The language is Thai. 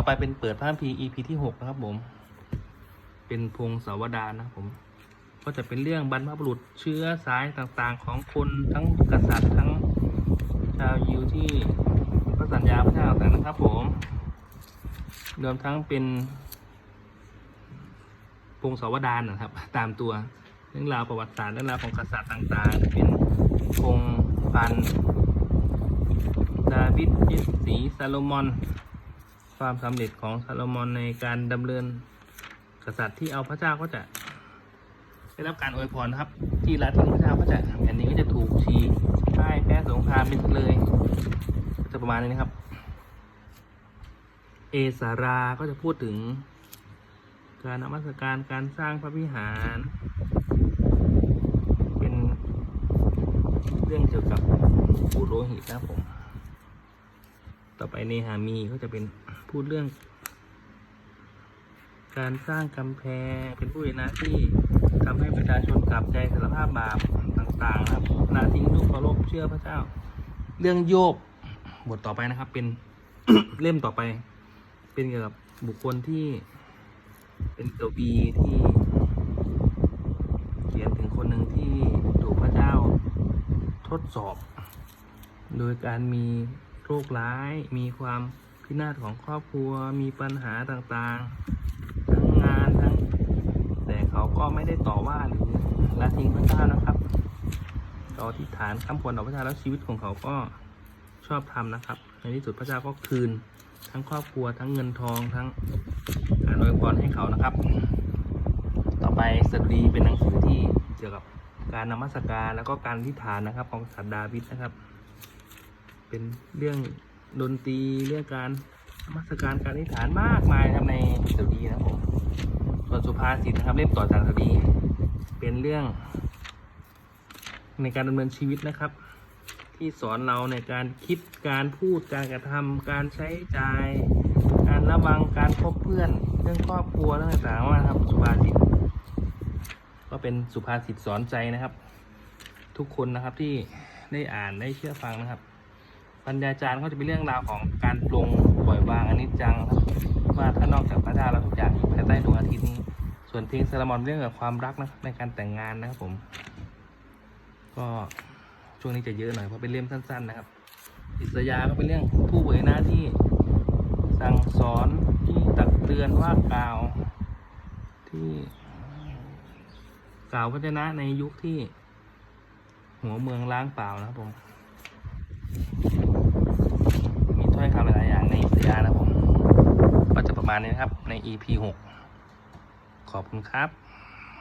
ต่อไปเป็นเปิดพระคัมภีร์ EP ที่หกนะครับผม เป็นพงศาวดารนะครับผม ก็จะเป็นเรื่องบรรพบุรุษเชื้อสายต่างๆ ของคนทั้งกษัตริย์ทั้งชาวยิวที่พระสัญญาพระเจ้าต่างๆนะครับผมรวมทั้งเป็นพงศาวดารนะครับ ตามตัวเรื่องราวประวัติศาสตร์เรื่องราวของกษัตริย์ต่างๆ เป็นพงพันดาวิดยสสีซาโลมอน ความสำเร็จของซาโลมอนในการดำเนินกษัตริย์ที่เอาพระเจ้าก็จะได้รับการอวยพรนะครับ ที่ละทิ้งพระเจ้าก็จะแผ่นนี้ก็จะถูกฉีกพ่ายแพ้สงครามเป็นเลยจะประมาณนี้นะครับ เอสาราก็จะพูดถึง การนมัสการการสร้างพระวิหาร เป็นเรื่องเกี่ยวกับปุโรหิตนะครับผม ต่อไปเนหามีก็จะเป็น พูดเรื่อง การสร้างกำแพงเป็นผู้เห็นหน้าที่ทำให้ประชาชนกลับใจสารภาพบาปต่างๆนะครับละทิ้งลูกเคารพเชื่อพระเจ้า เรื่องโยบบทต่อไปนะครับ เป็นเล่มต่อไป เป็นเกี่ยวกับบุคคลที่ เป็นกวีที่เขียนถึงคนหนึ่งที่ถูกพระเจ้าทดสอบ โดยการมีโรคร้ายมีความ พินาศของครอบครัวมีปัญหาต่างๆ ทั้งงานทั้ง แต่เขาก็ไม่ได้ต่อว่าหรือละทิ้งพระเจ้านะครับต่อที่ฐานคำควรต่อพระเจ้าแล้วชีวิตของเขาก็ชอบทำนะครับ ในที่สุดพระเจ้าก็คืน ทั้งครอบครัวทั้งเงินทองทั้งการอวยพรให้เขานะครับ ต่อไปสดุดีเป็นหนังสือที่เกี่ยวกับการนมัสการแล้วก็การอธิษฐานนะครับ ของสัตดาวิดนะครับ เป็นเรื่อง ดนตรีเรื่องการมัสการการอธิษฐานมากมายนะครับในสดุดีนะครับผมส่วนสุภาษิตนะครับเล่มต่อจากสดุดีเป็นเรื่อง ในการดำเนินชีวิตนะครับ ที่สอนเราในการคิดการพูดการกระทำการใช้จ่าย การระวังการคบเพื่อน เรื่องครอบครัวเรื่องต่างๆนะครับสุภาษิตก็เป็นสุภาษิตสอนใจนะครับ ทุกคนนะครับที่ได้อ่านได้เชื่อฟังนะครับ ปัญญาจารย์ก็จะเป็นเรื่องราวของการปลงปล่อยวางอนิจจังนะครับว่าถ้านอกจากพระเจ้าแล้วทุกอย่างอยู่ภายใต้ดวงอาทิตย์นี้ ส่วนเพลงซาลามอนเรื่องความรักนะในการแต่งงานนะครับผม ก็ช่วงนี้จะเยอะหน่อยเพราะเป็นเล่มสั้น ๆ นะครับ อิสยาก็เป็นเรื่องผู้เผยหน้าที่สั่งสอนที่ตักเตือนว่ากล่าว ที่กล่าวพระเจนะในยุคที่ หัวเมืองล้างเปล่านะครับผม มีถ้อยคำหลายๆอย่างในอิสยานะผมก็จะประมาณนี้นะครับใน EP 6 ขอบคุณครับ